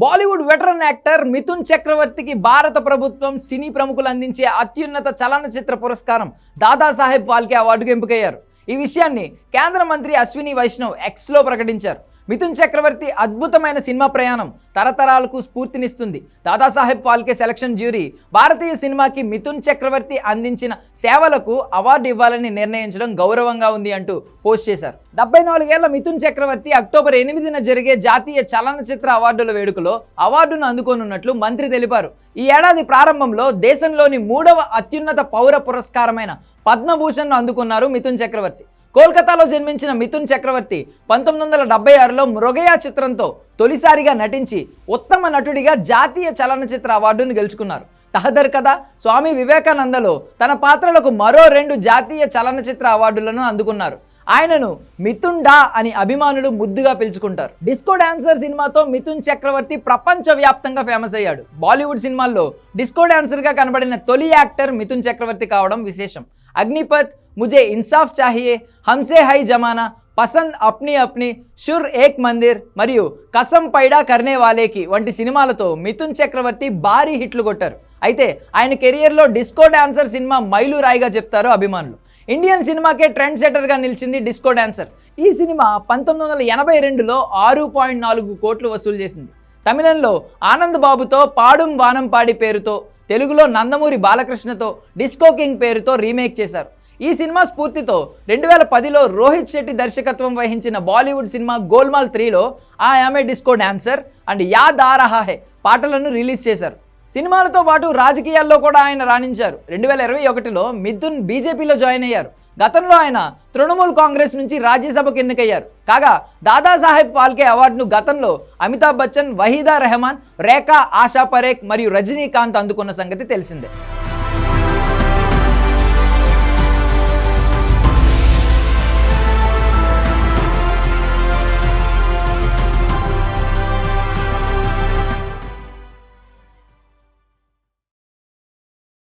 Bollywood veteran actor Mithun చక్రవర్తికి భారత ప్రభుత్వం సినీ ప్రముఖులు అందించే అత్యున్నత చలనచిత్ర పురస్కారం దాదాసాహెబ్ ఫాల్కే అవార్డుకు ఎంపికయ్యారు. ఈ విషయాన్ని కేంద్ర మంత్రి అశ్విని వైష్ణవ్ ఎక్స్లో ప్రకటించారు. మిథున్ చక్రవర్తి అద్భుతమైన సినిమా ప్రయాణం తరతరాలకు స్ఫూర్తినిస్తుంది. దాదాసాహెబ్ ఫాల్కే సెలక్షన్ జ్యూరీ భారతీయ సినిమాకి మిథున్ చక్రవర్తి అందించిన సేవలకు అవార్డు ఇవ్వాలని నిర్ణయించడం గౌరవంగా ఉంది అంటూ పోస్ట్ చేశారు. డెబ్బై నాలుగేళ్ళ మిథున్ చక్రవర్తి అక్టోబర్ ఎనిమిదిన జరిగే జాతీయ చలనచిత్ర అవార్డుల వేడుకలో అవార్డును అందుకోనున్నట్లు మంత్రి తెలిపారు. ఈ ఏడాది ప్రారంభంలో దేశంలోని మూడవ అత్యున్నత పౌర పురస్కారమైన పద్మభూషణ్ను అందుకున్నారు మిథున్ చక్రవర్తి. కోల్కతాలో జన్మించిన మిథున్ చక్రవర్తి పంతొమ్మిది వందల డెబ్బై ఆరులో మృగయా చిత్రంతో తొలిసారిగా నటించి ఉత్తమ నటుడిగా జాతీయ చలనచిత్ర అవార్డును గెలుచుకున్నారు. తహదర్ కథ స్వామి వివేకానందలో తన పాత్రలకు మరో రెండు జాతీయ చలనచిత్ర అవార్డులను అందుకున్నారు. ఆయనను మిథున్ డా అని అభిమానులు ముద్దుగా పిలుచుకుంటారు. డిస్కో డాన్సర్ సినిమాతో మిథున్ చక్రవర్తి ప్రపంచవ్యాప్తంగా ఫేమస్ అయ్యాడు. బాలీవుడ్ సినిమాల్లో డిస్కో డాన్సర్గా కనబడిన తొలి యాక్టర్ మిథున్ చక్రవర్తి కావడం విశేషం. అగ్నిపత్ ముజే ఇన్సాఫ్ చాహియే హంసే హై జమానా పసంద్ అప్ని అప్ని షుర్ ఏక్ మందిర్ మరియు కసం పైడా కర్నే వాలేకి వంటి సినిమాలతో మిథున్ చక్రవర్తి భారీ హిట్లు కొట్టారు. అయితే ఆయన కెరియర్లో డిస్కో డాన్సర్ సినిమా మైలురాయిగా చెప్తారు అభిమానులు. ఇండియన్ సినిమాకే ట్రెండ్ సెటర్గా నిలిచింది డిస్కో డాన్సర్ ఈ సినిమా పంతొమ్మిది వందల ఎనభై రెండులో ఆరు పాయింట్ నాలుగు కోట్లు వసూలు చేసింది. తమిళంలో ఆనంద్ బాబుతో పాడుం వానం పాడి పేరుతో తెలుగులో నందమూరి బాలకృష్ణతో డిస్కో కింగ్ పేరుతో రీమేక్ చేశారు. ఈ సినిమా స్ఫూర్తితో రెండు వేల పదిలో రోహిత్ శెట్టి దర్శకత్వం వహించిన బాలీవుడ్ సినిమా గోల్మాల్ త్రీలో ఆ ఆమె డిస్కో డాన్సర్ అండ్ యాద్ ఆ రహా హే పాటలను రిలీజ్ చేశారు. సినిమాలతో పాటు రాజకీయాల్లో కూడా ఆయన రాణించారు. రెండు వేల ఇరవై ఒకటిలో మిథున్ బీజేపీలో జాయిన్ అయ్యారు. గతంలో ఆయన తృణమూల్ కాంగ్రెస్ నుంచి రాజ్యసభకు ఎన్నికయ్యారు. కాగా దాదాసాహెబ్ ఫాల్కే అవార్డును గతంలో అమితాబ్ బచ్చన్ వహీదా రెహమాన్ రేఖా ఆశా పరేఖ్ మరియు రజనీకాంత్ అందుకున్న సంగతి తెలిసిందే.